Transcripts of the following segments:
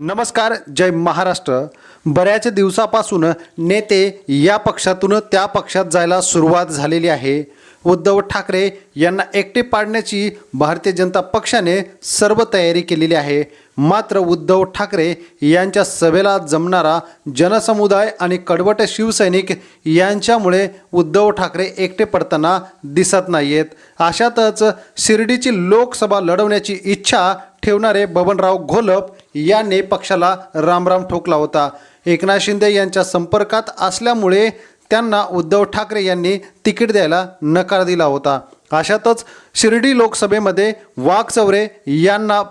नमस्कार जय महाराष्ट्र. बऱ्याच दिवसापासून नेते या पक्षातून त्या पक्षात जायला सुरुवात झालेली आहे. उद्धव ठाकरे यांना एकटे पाडण्याची भारतीय जनता पक्षाने सर्व तयारी केलेली आहे. मात्र उद्धव ठाकरे यांच्या सभेला जमणारा जनसमुदाय आणि कडवट शिवसैनिक यांच्यामुळे उद्धव ठाकरे एकटे पडताना दिसत नाहीयेत. अशातच शिर्डीची लोकसभा लढवण्याची इच्छा ठेवणारे बबनराव घोलप यांनी पक्षाला रामराम ठोकला होता. एकनाथ शिंदे यांच्या संपर्कात असल्यामुळे त्यांना उद्धव ठाकरे यांनी तिकीट द्यायला नकार दिला होता. अशातच शिर्डी लोकसभेमध्ये वाघचौरे यांना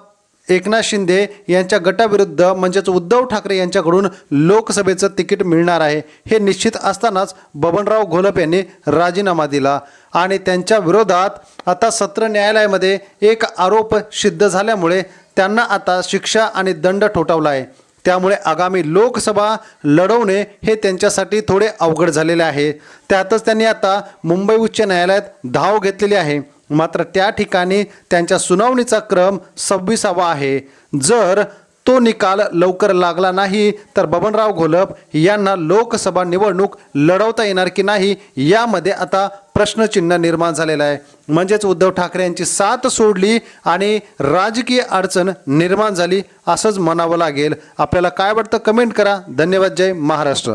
एकनाथ शिंदे यांच्या गटाविरुद्ध म्हणजेच उद्धव ठाकरे यांच्याकडून लोकसभेचं तिकीट मिळणार आहे. हे निश्चित असतानाच बबनराव घोलप यांनी राजीनामा दिला. आणि त्यांच्या विरोधात आता सत्र न्यायालयामध्ये एक आरोप सिद्ध झाल्यामुळे त्यांना आता शिक्षा आणि दंड ठोठावला आहे त्यामुळे आगामी लोकसभा लढवणे हे त्यांच्यासाठी थोडे अवघड झालेले आहे. त्यातच त्यांनी आता मुंबई उच्च न्यायालयात धाव घेतलेली आहे. मात्र त्या ठिकाणी त्यांच्या सुनावणीचा क्रम सव्वीसावा आहे. जर तो निकाल लवकर लागला नाही तर बबनराव घोलप यांना लोकसभा निवडणूक लढवता येणार की नाही यामध्ये आता प्रश्नचिन्ह निर्माण झालेलं आहे. म्हणजेच उद्धव ठाकरे यांची साथ सोडली आणि राजकीय अडचण निर्माण झाली असंच म्हणावं लागेल. आपल्याला काय वाटतं कमेंट करा. धन्यवाद. जय महाराष्ट्र.